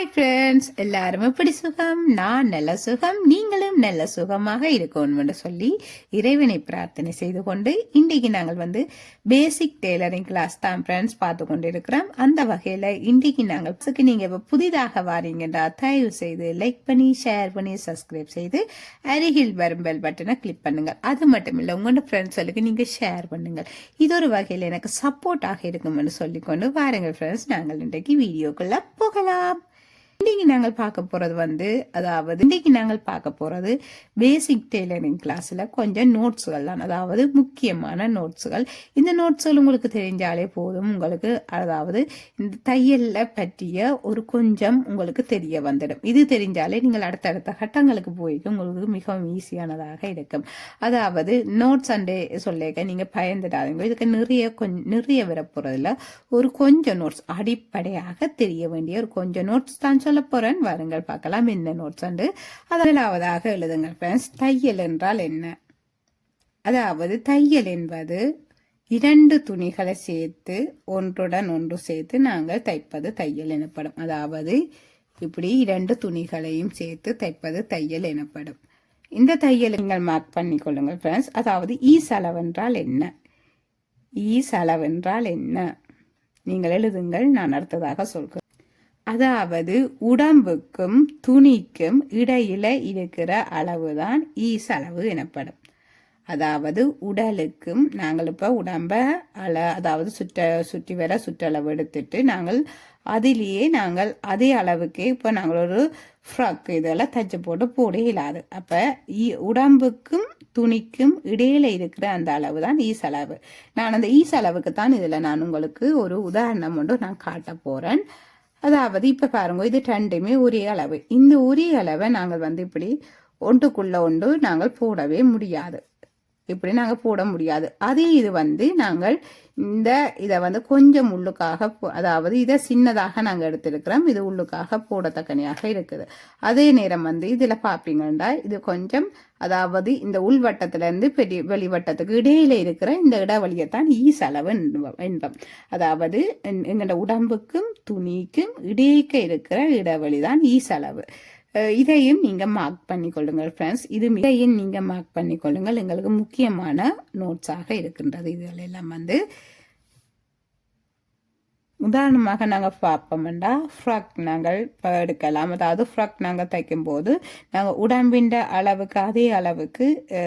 Hi friends எல்லாரும் எப்படி சுகம்? நான் நல்ல சுகம். நீங்களும் நல்ல சுகமாக இருக்கணும்னு சொல்லி இறைவனை பிரார்த்தனை செய்து கொண்டு இன்றைக்கு நாங்கள் வந்து பேசிக் டெய்லரிங் கிளாஸ் தான் ஃப்ரெண்ட்ஸ் பார்த்து கொண்டு இருக்கிறோம் அந்த வகையில் இன்றைக்கு நாங்கள் நீங்கள் இப்போ புதிதாக வாரீங்கன்றா தயவு செய்து லைக் பண்ணி ஷேர் பண்ணி சப்ஸ்கிரைப் செய்து அருகில் வரும் பெல் பட்டனை கிளிக் பண்ணுங்கள். அது மட்டும் இல்லை உங்களோட ஃப்ரெண்ட்ஸ்களுக்கு நீங்கள் ஷேர் பண்ணுங்கள். இது ஒரு வகையில் எனக்கு சப்போர்ட்டாக இருக்கும்னு சொல்லிக்கொண்டு வாருங்கள் ஃப்ரெண்ட்ஸ் நாங்கள் இன்றைக்கு வீடியோக்குள்ளே போகலாம். இன்னைக்கு நாங்கள் பார்க்க போறது வந்து அதாவது இன்னைக்கு நாங்கள் பார்க்க போறது பேசிக் டெய்லரிங் கிளாஸ்ல கொஞ்சம் நோட்ஸுகள் தான். அதாவது முக்கியமான நோட்ஸ்கள் இந்த நோட்ஸ்கள் உங்களுக்கு தெரிஞ்சாலே போதும். உங்களுக்கு அதாவது இந்த தையல்ல பற்றிய ஒரு கொஞ்சம் உங்களுக்கு தெரிய வந்துடும். இது தெரிஞ்சாலே நீங்கள் அடுத்தடுத்த கட்டங்களுக்கு போய்க்கு உங்களுக்கு மிகவும் ஈஸியானதாக இருக்கும். அதாவது நோட்ஸ் அண்டே சொல்லிக்க நீங்க பயந்துடாதீங்க. இதுக்கு நிறைய கொஞ்சம் நிறைய வரப்போறதுல ஒரு கொஞ்சம் நோட்ஸ் அடிப்படையாக தெரிய வேண்டிய ஒரு கொஞ்சம் நோட்ஸ் தான் சொல்ல போறேன். வாருங்கள் பார்க்கலாம். இந்த நோட்ஸ் வந்து முதலாவதாக எழுதுங்கள் ஃப்ரெண்ட்ஸ் தையல் என்றால் என்ன? அதாவது தையல் என்பது இரண்டு துணிகளை சேர்த்து ஒன்றுடன் ஒன்று சேர்த்து நாங்கள் தைப்பது தையல் எனப்படும். அதாவது இப்படி இரண்டு துணிகளையும் சேர்த்து தைப்பது தையல் எனப்படும். இந்த தையல் நீங்கள் மார்க் பண்ணிக்கொள்ளுங்கள் ஃப்ரெண்ட்ஸ் அதாவது ஈ செலவென்றால் என்ன? ஈ செலவென்றால் என்ன? நீங்கள் எழுதுங்கள். நான் அடுத்ததாக சொல்கிறேன். அதாவது உடம்புக்கும் துணிக்கும் இடையில இருக்கிற அளவுதான் ஈசளவு எனப்படும். அதாவது உடலுக்கும் நாங்கள் இப்போ உடம்ப அள அதாவது சுற்ற சுற்றி வர சுற்றளவு எடுத்துட்டு நாங்கள் அதிலேயே நாங்கள் அதே அளவுக்கு இப்போ நாங்கள் ஒரு ஃப்ராக் இதெல்லாம் தச்சு போட்டு போட இயலாது அப்போ உடம்புக்கும் துணிக்கும் இடையில இருக்கிற அந்த அளவு தான் ஈசளவு நான் அந்த ஈசளவுக்கு தான் இதில் நான் உங்களுக்கு ஒரு உதாரணம் ஒன்று நான் காட்ட போகிறேன் அதாவது இப்போ பாருங்க இது ரெண்டுமே ஒரே அளவு. இந்த ஒரே அளவை நாங்கள் வந்து இப்படி ஒன்றுக்குள்ள ஒன்று நாங்கள் போடவே முடியாது. இப்படி நாங்கள் போட முடியாது. அதே இது வந்து நாங்கள் இந்த இதை வந்து கொஞ்சம் உள்ளுக்காக அதாவது இதை சின்னதாக நாங்கள் எடுத்திருக்கிறோம். இது உள்ளுக்காக போடத்தக்கனையாக இருக்குது. அதே நேரம் வந்து இதில் பார்ப்பீங்கன்னா இது கொஞ்சம் அதாவது இந்த உள்வட்டத்திலேருந்து பெரிய வெளிவட்டத்துக்கு இடையில இருக்கிற இந்த இடைவெளியைத்தான் ஈசளவு என்பம். அதாவது எங்களோட உடம்புக்கும் துணிக்கும் இடையிக்க இருக்கிற இடைவெளி தான் ஈசளவு. இதையும் நீங்கள் மார்க் பண்ணிக்கொள்ளுங்கள் ஃப்ரெண்ட்ஸ் இது இதையும் நீங்கள் மார்க் பண்ணிக்கொள்ளுங்கள். எங்களுக்கு முக்கியமான நோட்ஸாக இருக்கின்றது. இதுகள் எல்லாம் வந்து உதாரணமாக நாங்கள் பார்ப்போம்டா ஃப்ராக் நாங்கள் எடுக்கலாம். அதாவது ஃப்ராக் நாங்கள் தைக்கும்போது நாங்கள் உடம்பின் அளவுக்கு அதே அளவுக்கு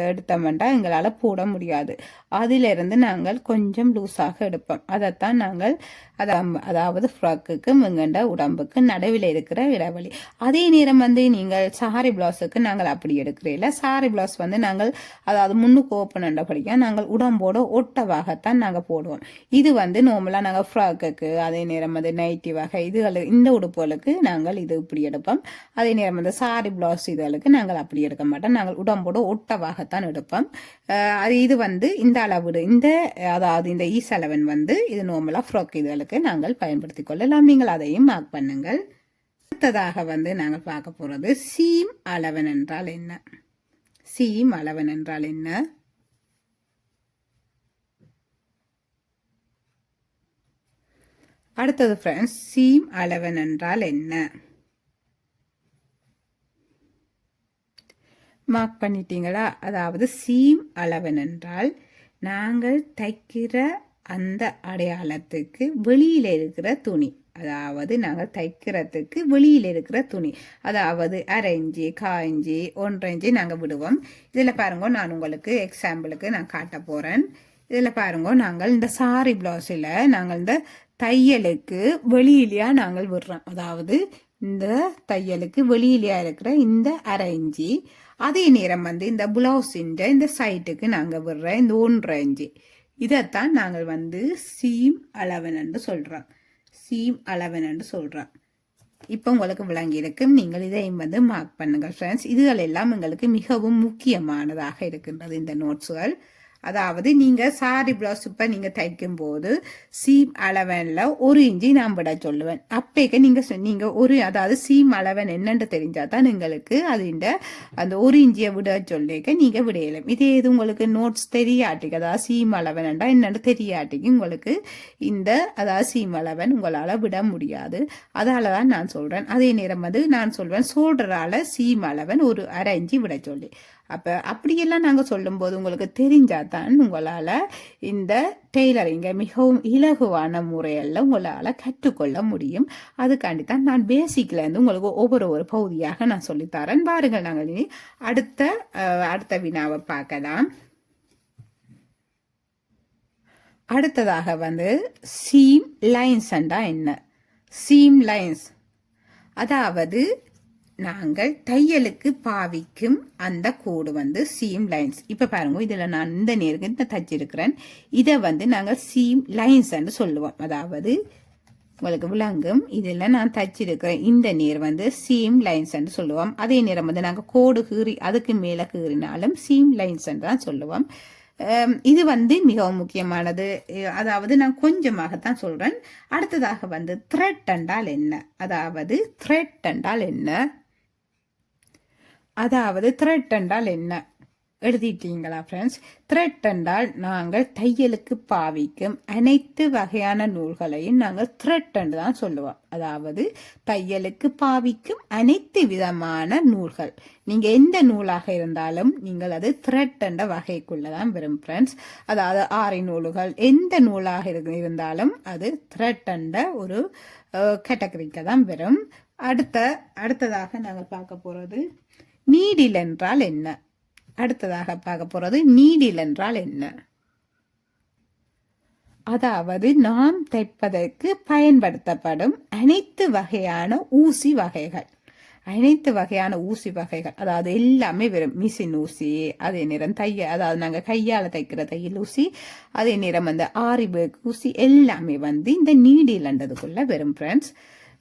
எடுத்தோம்டா எங்களால் போட முடியாது. அதிலிருந்து நாங்கள் கொஞ்சம் லூஸாக எடுப்போம். அதைத்தான் நாங்கள் அதாவது ஃப்ராக்குக்கும் எங்கண்ட உடம்புக்கு நடுவில் இருக்கிற இடைவெளி. அதே நேரம் வந்து நீங்கள் சாரி பிளவுஸுக்கு நாங்கள் அப்படி எடுக்கிறீங்கள சாரி பிளவுஸ் வந்து நாங்கள் அதாவது முன்னுக்கு ஓப்பன் படிக்க நாங்கள் உடம்போட ஒட்டவாகத்தான் நாங்கள் போடுவோம். இது வந்து நார்மலாக நாங்கள் ஃப்ராக்குக்கு அதே நேரம் வந்து நைட்டி வகை இதுகள் இந்த உடுப்புகளுக்கு நாங்கள் இது இப்படி எடுப்போம். அதே நேரம் வந்து சாரி பிளவுஸ் இதுகளுக்கு நாங்கள் அப்படி எடுக்க மாட்டோம். நாங்கள் உடம்போட ஒட்டவாகத்தான் எடுப்போம். அது இது வந்து இந்த அளவு இந்த அதாவது இந்த ஈஸ் அலவன் வந்து இது நார்மலாக ஃப்ராக் இதுகளுக்கு நாங்கள் பயன்படுத்தி கொள்ளலாம். நீங்கள் அதையும் மார்க் பண்ணுங்கள். அடுத்ததாக வந்து நாங்கள் பார்க்க போகிறது சீம் அளவன் என்றால் என்ன? சீம் அளவன் என்றால் என்ன? அடுத்தது ஃப்ரெண்ட்ஸ் சீம் அளவன் என்றால் என்ன? மார்க் பண்ணிட்டீங்களா? அதாவது சீம் அளவன் என்றால் நாங்கள் தைக்கிற அந்த அடையாளத்துக்கு வெளியில் இருக்கிற துணி. அதாவது நாங்கள் தைக்கிறதுக்கு வெளியில் இருக்கிற துணி. அதாவது அரைஞ்சி காய்ஞ்சி ஒன்றரைஞ்சி நாங்கள் விடுவோம். இதில் பாருங்க நான் உங்களுக்கு எக்ஸாம்பிளுக்கு நான் காட்ட போகிறேன் இதில் பாருங்க நாங்கள் இந்த சாரி ப்ளவுஸில் நாங்கள் இந்த தையலுக்கு வெளியிலையா நாங்கள் விடுறோம். அதாவது இந்த தையலுக்கு வெளியிலையா இருக்கிற இந்த அரை இஞ்சி அதே நேரம் வந்து இந்த பிளவுஸின் இந்த சைட்டுக்கு நாங்கள் விடுற இந்த ஒன்றரை இஞ்சி இதைத்தான் நாங்கள் வந்து சீம் அளவன் என்று சொல்கிறோம் சீம் அளவன் என்று சொல்கிறோம் இப்போ உங்களுக்கு விளங்கி இருக்கும் நீங்கள் இதையும் வந்து மார்க் பண்ணுங்கள் ஃப்ரெண்ட்ஸ் இதுகள் எல்லாம் எங்களுக்கு மிகவும் முக்கியமானதாக இருக்கின்றது இந்த நோட்ஸுகள் அதாவது நீங்கள் சாரி பிளவுஸ் இப்போ நீங்கள் தைக்கும் போது சீம் அளவனில் ஒரு இஞ்சி நான் விட சொல்லுவேன். அப்பேக்க நீங்கள் சொ- ஒரு அதாவது சீம் அளவன் என்னென்று தெரிஞ்சால் தான் எங்களுக்கு அதுண்ட அந்த ஒரு இஞ்சியை விட சொல்லிக்க நீங்கள் விடையலாம். இதே இது உங்களுக்கு நோட்ஸ் தெரியாட்டிக்கு அதாவது சீம் அளவன்டா என்னென்று தெரியாட்டிக்கு உங்களுக்கு இந்த அதாவது சீம் அளவன் உங்களால் விட முடியாது. அதால தான் நான் சொல்கிறேன் அதே நேரம் வந்து நான் சொல்வேன் சோல்டரால் சீம் அளவன் ஒரு அரை இஞ்சி விட சொல்லி. அப்போ அப்படியெல்லாம் நாங்கள் சொல்லும்போது உங்களுக்கு தெரிஞ்சால் தான் உங்களால் இந்த டெய்லரிங்கை மிகவும் இலகுவான முறையில் உங்களால் கற்றுக்கொள்ள முடியும். அதுக்காண்டி தான் நான் பேசிக்லேருந்து உங்களுக்கு ஒவ்வொரு ஒரு பகுதியாக நான் சொல்லித்தரேன் பாருங்கள் நாங்கள் இனி அடுத்த அடுத்த வினாவை பார்க்கலாம். அடுத்ததாக வந்து சீம் லைன்ஸ் என்ன? சீம் லைன்ஸ் அதாவது நாங்கள் தையலுக்கு பாவிக்கும் அந்த கோடு வந்து சீம் லைன்ஸ் இப்போ பாருங்க இதில் நான் இந்த நேருக்கு இந்த தச்சிருக்கிறேன் இதை வந்து நாங்கள் சீம் லைன்ஸ் சொல்லுவோம். அதாவது உங்களுக்கு விளங்கும் இதில் நான் தச்சிருக்கிறேன் இந்த நேர் வந்து சீம் லைன்ஸ் சொல்லுவோம். அதே நேரம் வந்து நாங்கள் கோடு கீறி அதுக்கு மேலே கீறினாலும் சீம் லைன்ஸ் தான் சொல்லுவோம். இது வந்து மிகவும் முக்கியமானது. அதாவது நான் கொஞ்சமாகத்தான் சொல்கிறேன் அடுத்ததாக வந்து த்ரெட் என்றால் என்ன? அதாவது த்ரெட் என்றால் என்ன? அதாவது த்ரெட் என்றால் என்ன? எழுதிட்டீங்களா ஃப்ரெண்ட்ஸ் த்ரெட் என்றால் நாங்கள் தையலுக்கு பாவிக்கும் அனைத்து வகையான நூல்களையும் நாங்கள் த்ரெட் என்று தான் சொல்லுவோம். அதாவது தையலுக்கு பாவிக்கும் அனைத்து விதமான நூல்கள். நீங்க எந்த நூலாக இருந்தாலும் நீங்கள் அது த்ரெட் என்ற வகைக்குள்ளே தான் வரும் ஃப்ரெண்ட்ஸ் அதாவது ஆறை நூல்கள் எந்த நூலாக இரு- இருந்தாலும் அது த்ரெட் என்ற ஒரு கேட்டகரிக்கு தான் வரும். அடுத்த அடுத்ததாக நாங்கள் பார்க்க போறது நீடில் என்றால் என்ன? அடுத்ததாக பார்க்க போறது நீடில் என்றால் என்ன? அதாவது நாம் தைப்பதற்கு பயன்படுத்தப்படும் அனைத்து வகையான ஊசி வகைகள். அனைத்து வகையான ஊசி வகைகள். அதாவது எல்லாமே வெறும் மிஷின் ஊசி அதே நேரம் தைய அதாவது நாங்கள் கையால் தைக்கிற தையல் ஊசி அதே நேரம் அந்த ஆரி பேக் ஊசி எல்லாமே வந்து இந்த நீடிலன்றதுக்குள்ள வெறும் ஃப்ரெண்ட்ஸ்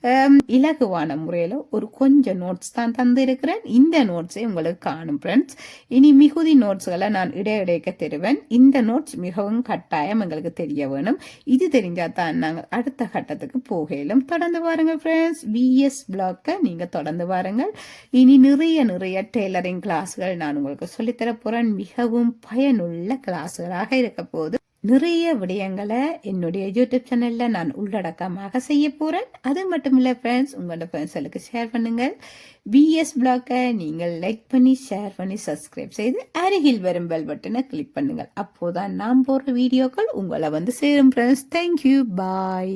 Um, இலகுவான முறையில் ஒரு கொஞ்சம் நோட்ஸ் தான் தந்திருக்கிறேன். இந்த நோட்ஸை உங்களுக்கு காணும் ஃப்ரெண்ட்ஸ் இனி மிகுதி நோட்ஸ்களை நான் இடையிடைக்க தருவேன். இந்த நோட்ஸ் மிகவும் கட்டாயம் எங்களுக்கு தெரிய வேணும். இது தெரிஞ்சால் தான் நாங்கள் அடுத்த கட்டத்துக்கு போகலும் தொடர்ந்து பாருங்கள் ஃப்ரெண்ட்ஸ் விஎஸ் பிளாக்கை நீங்கள் தொடர்ந்து பாருங்கள் இனி நிறைய நிறைய டெய்லரிங் கிளாஸ்கள் நான் உங்களுக்கு சொல்லித்தர போகிறேன் மிகவும் பயனுள்ள கிளாஸ்களாக இருக்க போது நிறைய விடயங்களை என்னுடைய யூடியூப் சேனல்ல நான் உள்ளடக்கமாக செய்ய போறேன். அது மட்டும் இல்ல ஃப்ரெண்ட்ஸ் உங்களோட ஃப்ரெண்ட்ஸ்களுக்கு ஷேர் பண்ணுங்கள். பிஎஸ் பிளாக்கை நீங்கள் லைக் பண்ணி ஷேர் பண்ணி சப்ஸ்கிரைப் செய்து அருகில் வரும் பெல் பட்டனை கிளிக் பண்ணுங்கள். அப்போதான் நான் போடுற வீடியோக்கள் உங்களை வந்து சேரும் ஃப்ரெண்ட்ஸ் தேங்க்யூ பாய்